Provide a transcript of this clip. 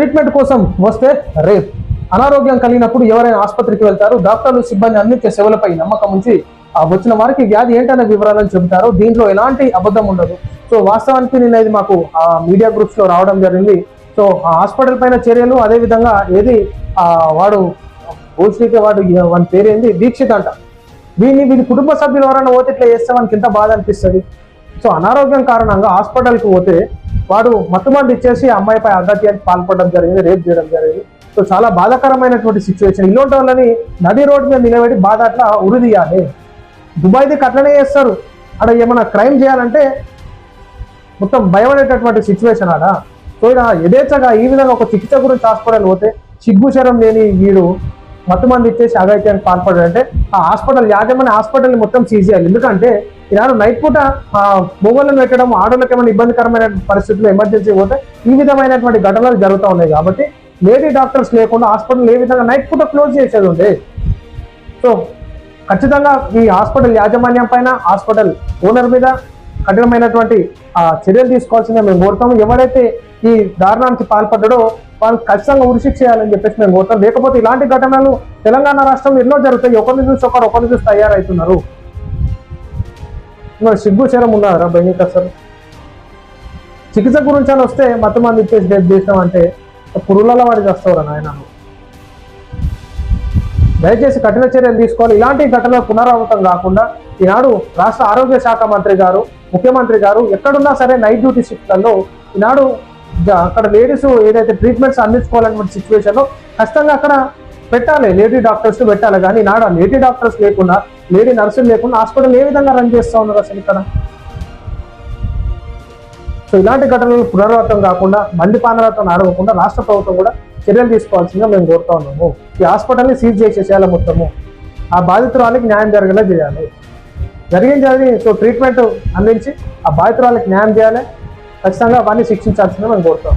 Treatment కోసం వస్తే rape. అనారోగ్యం కలిగినప్పుడు ఎవరైనా ఆసుపత్రికి వెళ్తారు డాక్టర్లు సిబ్బంది అందించే సేవలపై నమ్మకం ఉంచి ఆ వచ్చిన వారికి వ్యాధి ఏంటనే వివరాలను చెబుతారు. దీంట్లో ఎలాంటి అబద్ధం ఉండదు. సో వాస్తవానికి నిన్న ఇది మాకు ఆ మీడియా గ్రూప్స్లో రావడం జరిగింది. సో ఆ హాస్పిటల్ పైన చర్యలు అదే విధంగా ఏది ఆ వాడు భూశ్రీకి వాడు వాని పేరేంది? దీక్షిత్ అంట. దీన్ని వీని కుటుంబ సభ్యులు ఎవరైనా పోతే ఇట్లా చేస్తే మనకి ఎంత బాధ అనిపిస్తుంది? సో అనారోగ్యం కారణంగా హాస్పిటల్కి పోతే వాడు మత్తుమంది ఇచ్చేసి ఆ అమ్మాయిపై అగత్యానికి పాల్పడడం జరిగింది రేప్ చేయడం జరిగింది. సో చాలా బాధాకరమైనటువంటి సిచ్యువేషన్ ఇలాంటి వాళ్ళని నది రోడ్డు మీద నిలబెట్టి బాధ అట్లా ఉరిదీయాలి. దుబాయ్ దిక్కు అట్లనే చేస్తారు. అక్కడ ఏమైనా క్రైమ్ చేయాలంటే మొత్తం భయపడేటటువంటి సిచ్యువేషన్ ఆడ. సో ఇలా యథేచ్ఛగా ఈ విధంగా ఒక చికిత్స గురించి హాస్పిటల్ పోతే సిగ్గుశరం లేని వీడు మొత్తం మంది ఇచ్చేసి అగైత్యానికి అంటే ఆ హాస్పిటల్ యాజమాన్య హాస్పిటల్ మొత్తం సీజ్ చేయాలి. ఎందుకంటే ఈనాడు నైట్ పూట మొగోళ్ళను పెట్టడం ఆడోళ్ళకి ఏమైనా ఇబ్బందికరమైన పరిస్థితుల్లో ఎమర్జెన్సీ పోతే ఈ విధమైనటువంటి ఘటనలు జరుగుతూ ఉన్నాయి కాబట్టి లేడీ డాక్టర్స్ లేకుండా హాస్పిటల్ ఏ విధంగా నైట్ పూట క్లోజ్ చేసేది ఉంది సో ఖచ్చితంగా ఈ హాస్పిటల్ యాజమాన్యం పైన హాస్పిటల్ ఓనర్ మీద కఠినమైనటువంటి ఆ, చర్యలు తీసుకోవాల్సిందే మేము కోరుతాము. ఎవరైతే ఈ దారుణానికి పాల్పడ్డాడో వాళ్ళు ఖచ్చితంగా ఉరిశిక్ష చేయాలని చెప్పేసి మేము కోరుతాం. లేకపోతే ఇలాంటి ఘటనలు తెలంగాణ రాష్ట్రంలో ఎన్నో జరుగుతాయి. ఒకరిని చూసి ఒకరు ఒకరిని చూసి తయారవుతున్నారు మరి సిగ్గు చరం ఉన్నారా బయట అసలు చికిత్స గురించి అని వస్తే మతం మంది ఇచ్చేసి డెత్ చేసినాం అంటే పురుగుల వాడి చేస్తావురా నాయన దయచేసి కఠిన చర్యలు తీసుకోవాలి. ఇలాంటి ఘటనలు పునరావృతం కాకుండా ఈనాడు రాష్ట్ర ఆరోగ్య శాఖ మంత్రి గారు ముఖ్యమంత్రి గారు ఎక్కడున్నా సరే నైట్ డ్యూటీ షిఫ్ట్లలో ఈనాడు అక్కడ లేడీస్ ఏదైతే ట్రీట్మెంట్స్ అందించుకోవాలనే సిచ్యువేషన్లో ఖచ్చితంగా అక్కడ పెట్టాలి. లేడీ డాక్టర్స్ పెట్టాలి. కానీ ఈనాడు లేడీ డాక్టర్స్ లేకుండా లేడీ నర్సులు లేకుండా హాస్పిటల్ ఏ విధంగా రన్ చేస్తూ ఉన్నారు అసలు ఇక్కడ? సో ఇలాంటి ఘటనలు పునరావృతం కాకుండా మండిపానరాతం ఆడవకుండా రాష్ట్ర ప్రభుత్వం కూడా చర్యలు తీసుకోవాల్సిందిగా మేము కోరుతా ఉన్నాము. ఈ హాస్పిటల్ని సీజ్ చేసేసేయాలి మొత్తము. ఆ బాధితురాలకి న్యాయం జరిగేలా చేయాలి. జరిగింది జరిగి సో ట్రీట్మెంట్ అందించి ఆ బాధితురాలకి న్యాయం చేయాలి. ఖచ్చితంగా వారిని శిక్షించాల్సిందే మనం కోరుతాం.